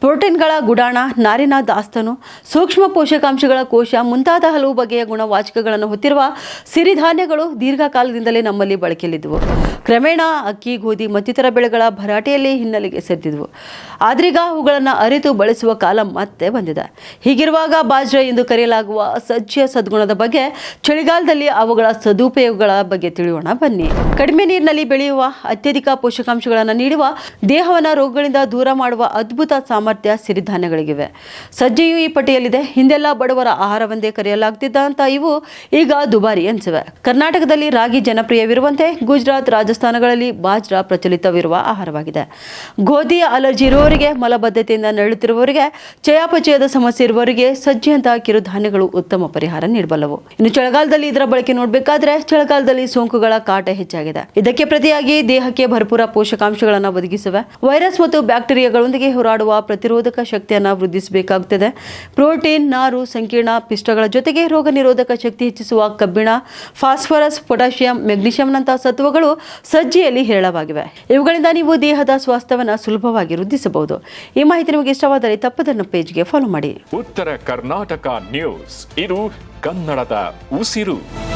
ಪ್ರೋಟೀನ್ಗಳ ಗುಡಾಣ, ನಾರಿನ ದಾಸ್ತನು, ಸೂಕ್ಷ್ಮ ಪೋಷಕಾಂಶಗಳ ಕೋಶ, ಮುಂತಾದ ಹಲವು ಬಗೆಯ ಗುಣವಾಚಕಗಳನ್ನು ಹೊತ್ತಿರುವ ಸಿರಿಧಾನ್ಯಗಳು ದೀರ್ಘಕಾಲದಿಂದಲೇ ನಮ್ಮಲ್ಲಿ ಬಳಕೆಯಲ್ಲಿದ್ದವು. ಕ್ರಮೇಣ ಅಕ್ಕಿ, ಗೋಧಿ ಮತ್ತಿತರ ಬೆಳೆಗಳ ಭರಾಟೆಯಲ್ಲಿ ಹಿನ್ನೆಲೆಗೆ ಸೆದ್ದಿದ್ವು. ಆದ್ರೀಗ ಅವುಗಳನ್ನು ಅರಿತು ಬಳಸುವ ಕಾಲ ಮತ್ತೆ ಬಂದಿದೆ. ಹೀಗಿರುವಾಗ ಬಾಜ್ರ ಎಂದು ಕರೆಯಲಾಗುವ ಸಜ್ಜೆಯ ಸದ್ಗುಣದ ಬಗ್ಗೆ ಚಳಿಗಾಲದಲ್ಲಿ ಅವುಗಳ ಸದುಪಯೋಗಗಳ ಬಗ್ಗೆ ತಿಳಿಯೋಣ. ಬನ್ನಿ. ಕಡಿಮೆ ನೀರಿನಲ್ಲಿ ಬೆಳೆಯುವ ಅತ್ಯಧಿಕ ಪೋಷಕಾಂಶಗಳನ್ನು ನೀಡುವ ದೇಹವನ್ನು ರೋಗಗಳಿಂದ ದೂರ ಮಾಡುವ ಅದ್ಭುತ ಸಾಮರ್ಥ್ಯ ಸಿರಿಧಾನ್ಯಗಳಿಗಿವೆ. ಸಜ್ಜೆಯು ಈ ಪಟ್ಟಿಯಲ್ಲಿದೆ. ಹಿಂದೆಲ್ಲ ಬಡವರ ಆಹಾರವೆಂದೇ ಕರೆಯಲಾಗ್ತಿದ್ದಂಥ ಇವು ಈಗ ದುಬಾರಿ ಎನಿಸಿವೆ. ಕರ್ನಾಟಕದಲ್ಲಿ ರಾಗಿ ಜನಪ್ರಿಯವಿರುವಂತೆ ಗುಜರಾತ್ ರಾಜಸ್ಥಾನಗಳಲ್ಲಿ ಬಾಜ್ರಾ ಪ್ರಚಲಿತವಿರುವ ಆಹಾರವಾಗಿದೆ. ಗೋಧಿಯ ಅಲರ್ಜಿ ಇರುವವರಿಗೆ, ಮಲಬದ್ಧತೆಯಿಂದ ನರಳುತ್ತಿರುವವರಿಗೆ ಚಯಾಪಚಯದ ಸಮಸ್ಯೆ ಇರುವವರಿಗೆ ಸಜ್ಜೆಯಂತಹ ಕಿರುಧಾನ್ಯಗಳು ಉತ್ತಮ ಪರಿಹಾರ ನೀಡಬಲ್ಲವು. ಇನ್ನು ಚಳಿಗಾಲದಲ್ಲಿ ಇದರ ಬಳಕೆ ನೋಡಬೇಕಾದ್ರೆ ಚಳಿಗಾಲದಲ್ಲಿ ಸೋಂಕುಗಳ ಕಾಟ ಹೆಚ್ಚಾಗಿದೆ. ಇದಕ್ಕೆ ಪ್ರತಿಯಾಗಿ ದೇಹಕ್ಕೆ ಭರ್ಪೂರ ಪೋಷಕಾಂಶಗಳನ್ನು ಒದಗಿಸುವೆ ವೈರಸ್ ಮತ್ತು ಬ್ಯಾಕ್ಟೀರಿಯಾಗಳೊಂದಿಗೆ ಹೋರಾಡುವ ಪ್ರತಿರೋಧಕ ಶಕ್ತಿಯನ್ನು ವೃದ್ಧಿಸಬೇಕಾಗುತ್ತದೆ. ಪ್ರೋಟೀನ್, ನಾರು, ಸಂಕೀರ್ಣ ಪಿಷ್ಟಗಳ ಜೊತೆಗೆ ರೋಗ ನಿರೋಧಕ ಶಕ್ತಿ ಹೆಚ್ಚಿಸುವ ಕಬ್ಬಿಣ, ಫಾಸ್ಫರಸ್, ಪೊಟ್ಯಾಷಿಯಂ, ಮೆಗ್ನೀಷಿಯಂನಂತಹ ಸತ್ವಗಳು ಸಜ್ಜೆಯಲ್ಲಿ ಹೇರಳವಾಗಿವೆ. ಇವುಗಳಿಂದ ನೀವು ದೇಹದ ಸ್ವಾಸ್ಥ್ಯವನ್ನು ಸುಲಭವಾಗಿ ವೃದ್ಧಿಸಬಹುದು. ಈ ಮಾಹಿತಿ ನಿಮಗೆ ಇಷ್ಟವಾದರೆ ತಪ್ಪದನ್ನು ಪೇಜ್ಗೆ ಫಾಲೋ ಮಾಡಿ. ಉತ್ತರ ಕರ್ನಾಟಕ ನ್ಯೂಸ್. ಇದು ಕನ್ನಡದ ಉಸಿರು.